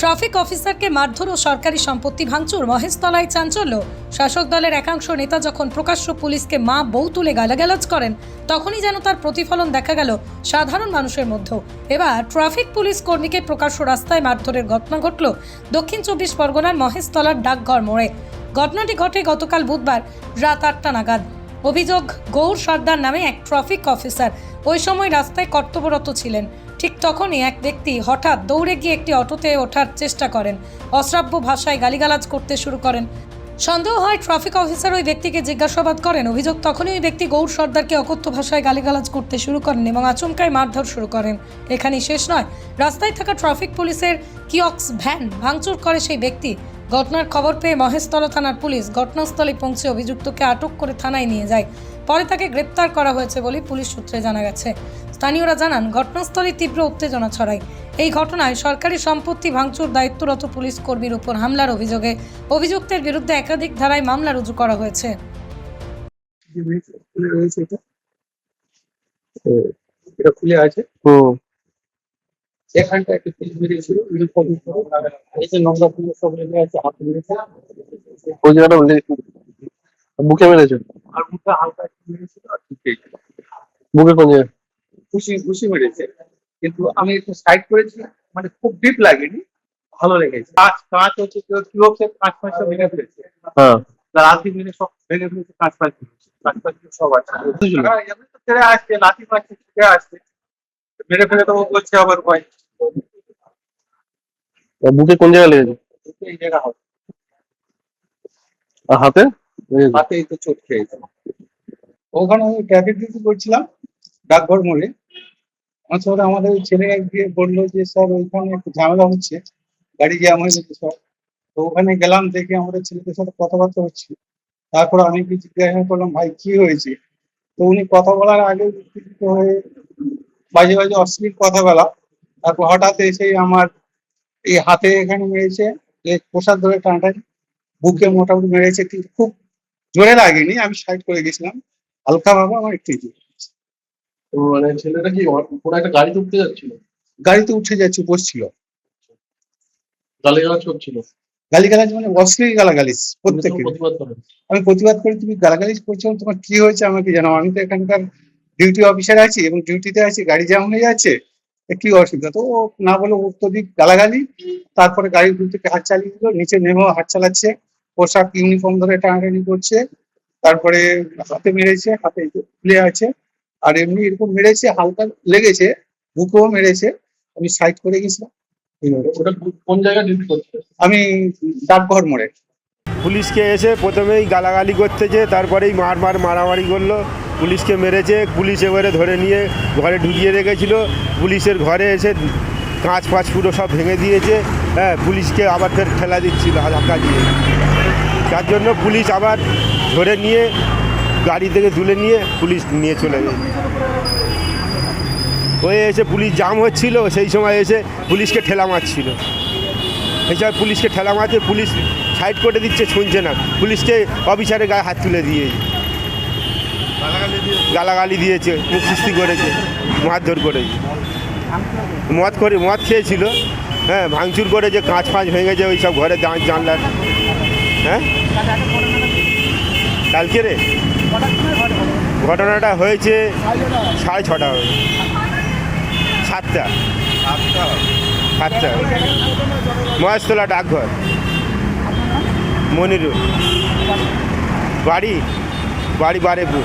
Traffic অফিসারকে মারধর ও সরকারি সম্পত্তি ভাঙচুর। মহেশতলায় চাঞ্চল্য। শাসক দলের একাংশ নেতা যখন প্রকাশ্য পুলিশকে মা বউ তুলে গালাগালাজ করেন, তখনই যেন তার প্রতিফলন দেখা গেল সাধারণ মানুষের মধ্যেও। এবার ট্রাফিক পুলিশ কর্মীকে প্রকাশ্য রাস্তায় মারধরের ঘটনা ঘটল দক্ষিণ চব্বিশ পরগনার মহেশতলার ডাকঘর মোড়ে। ঘটনাটি ঘটে গতকাল বুধবার রাত আটটা নাগাদ। অভিযোগ, গৌর সর্দার নামে এক ট্রাফিক অফিসার ওই সময় রাস্তায় কর্তব্যরত ছিলেন। ঠিক তখনই এক ব্যক্তি হঠাৎ দৌড়ে গিয়ে একটি অটোতে ওঠার চেষ্টা করেন। অশ্রাব্য ভাষায় গালিগালাজ করতে শুরু করেন। সন্দেহ হয় ট্রাফিক অফিসার ওই ব্যক্তিকে জিজ্ঞাসাবাদ করেন। অভিযোগ, তখনই ওই ব্যক্তি গৌর সর্দারকে অকথ্য ভাষায় গালিগালাজ করতে শুরু করেন এবং আচমকায় মারধর শুরু করেন। এখানেই শেষ নয়, রাস্তায় থাকা ট্রাফিক পুলিশের কিয়ক্স ভ্যান ভাঙচুর করে সেই ব্যক্তি। ঘটনার খবর পেয়ে মহেশতলা থানার পুলিশ ঘটনাস্থলে পৌঁছে অভিযুক্তকে আটক করে থানায় নিয়ে যায়। পরে তাকে গ্রেপ্তার করা হয়েছে বলে পুলিশ সূত্রে জানা গেছে। স্থানীয়রা জানান ঘটনাস্থলে তীব্র উত্তেজনা ছড়ায়। এই ঘটনায় সরকারি সম্পত্তি ভাঙচুর দায়িত্বরত পুলিশ কর্মীর উপর হামলার অভিযোগে অভিযুক্তের বিরুদ্ধে একাধিক ধারায় মামলা রুজু করা হয়েছে। খুলে আছে? হুম। এখানটা একটা বেরিয়েছিল এই যে নোংরা ফুল সব লেগে আছে হাত মেরেছে ওই জায়গাটা বুকে মেরেছে আর মুখে হালকা একটু মেরেছিল আর বুকে কোন জায়গায় খুশি খুশি মেরেছে। কিন্তু আমি একটু সাইড করেছি মানে খুব ডিপ লাগেনি ভালো লেগেছে। কাঁচ কাঁচ হচ্ছে কেউ কি হচ্ছে কাঁচ ফাঁচ সব ভেঙে ফেলেছে। হ্যাঁ। লাঠি মেরে সব ভেঙে ফেলেছে কাঁচ ফাঁচ ফেলেছে কাঁচ ফাঁচ সব আছে। হ্যাঁ, ছেড়ে আসছে লাঠি মারছে ছেড়ে আসছে। মেরে ফেলে তো বলছে আবার ভয়। বুকে কোন লেগেছে? এই জায়গা হবে। আর হাতে? লেগেছে। হাতেই তো চোট খেয়েছে। ওখানে আমি ট্রাফিক ডিউটি করছিলাম ডাকঘর মোড়ে। আমার আমাদের ছেলে গিয়ে বলল যে স্যার ওইখানে একটু ঝামেলা হচ্ছে। গাড়ি জ্যাম হয়ে গেছে স্যার তো ওখানে গেলাম দেখে আমাদের ছেলেদের সাথে কথাবার্তা হচ্ছে। তারপর আমি কি জিজ্ঞাসা করলাম ভাই কি হয়েছে? তো উনি কথা বলার আগে হয়ে বাজে বাজে অশ্লীল কথা বলা তারপর হঠাৎ এসেই আমার এই হাতে এখানে মেরেছে প্রসাদ ধরে টানাটানি বুকে মোটামুটি মেরেছে কিন্তু খুব জোরে লাগেনি আমি সাইড করে গেছিলাম। হালকা ভাবে আমার একটু। তো মানে ছেলেটা কি কোনো একটা গাড়িতে উঠতে যাচ্ছিল? গাড়িতে উঠে যাচ্ছে বসছিল। গালিগালাজ করছিল? গালিগালাজ মানে অশ্লীল গালাগালিজ প্রত্যেকে আমি প্রতিবাদ করি তুমি গালাগালিজ করছ তোমার কি হয়েছে আমাকে জানাও। আমি তো এখানকার ডিউটি অফিসার আছি এবং ডিউটিতে আছি গাড়ি জ্যাম হয়ে যাচ্ছে। কি অসুবিধা। তো ও না বলে অত্যধিক গালাগালি তারপরে গাড়ির দূর থেকে হাত চালিয়ে দিল নিচে নেমেও হাত চালাচ্ছে। পোশাক ইউনিফর্ম ধরে টানাটানি করছে তারপরে হাতে মেরেছে হাতে ফুলে আছে। আর এমনি এরকম মেরেছে হালকা লেগেছে বুকেও মেরেছে। আমি সাইড করে গেছিলাম। ওটা কোন জায়গায় আমি ডাকঘর মোড়ে। পুলিশকে এসে প্রথমেই গালাগালি করতেছে তারপরেই মার মার মারামারি করল। পুলিশকে মেরেছে, পুলিশ এবারে ধরে নিয়ে ঘরে ঢুকিয়ে রেখেছিল। পুলিশের ঘরে এসে কাঁচ ফাঁচ পুরো সব ভেঙে দিয়েছে। হ্যাঁ পুলিশকে আবার ফের ঠেলা দিচ্ছিল ধাক্কা দিয়ে। তার জন্য পুলিশ আবার ধরে নিয়ে গাড়ি থেকে তুলে নিয়ে পুলিশ নিয়ে চলে গেছে হয়ে এসে পুলিশ জাম হচ্ছিল, সেই সময় এসে পুলিশকে ঠেলা মারছিল। এসব পুলিশকে ঠেলা মারছে পুলিশ সাইড করে দিচ্ছে, শুনছে না। পুলিশকে অফিসারের গায়ে হাত তুলে দিয়ে। গালাগালি দিয়েছে মুখ কিস্তি করেছে, মারধর করেছে। মদ করে মদ খেয়েছিল হ্যাঁ ভাঙচুর করে যে কাঁচ ফাঁচ ভেঙেছে ওই সব ঘরে জান জানলার হ্যাঁ? কালকে রে? ঘটনাটা হয়েছে সাড়ে ছটা হয়েছে সাতটা। সাতটা। মহেশতলা ডাকঘর। মনিরুল। বাড়ি? বাড়ি বারেপুর।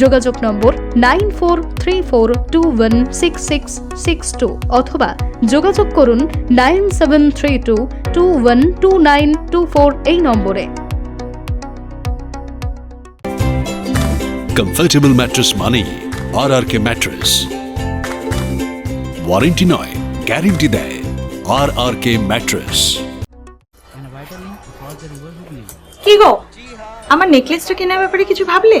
যোগাযোগ number nine four three four two one six six six two অথবা যোগাযোগ করুন nine seven three two two one two nine two four এই নম্বরে। কমফর্টেবল ম্যাট্রেস মানেই R R K mattress warranty নয় গ্যারেন্টি দেয় আর আর কে ম্যাট্রেস কি গো? আমার নেকলেসটা কেনার ব্যাপারে কিছু ভাবলে?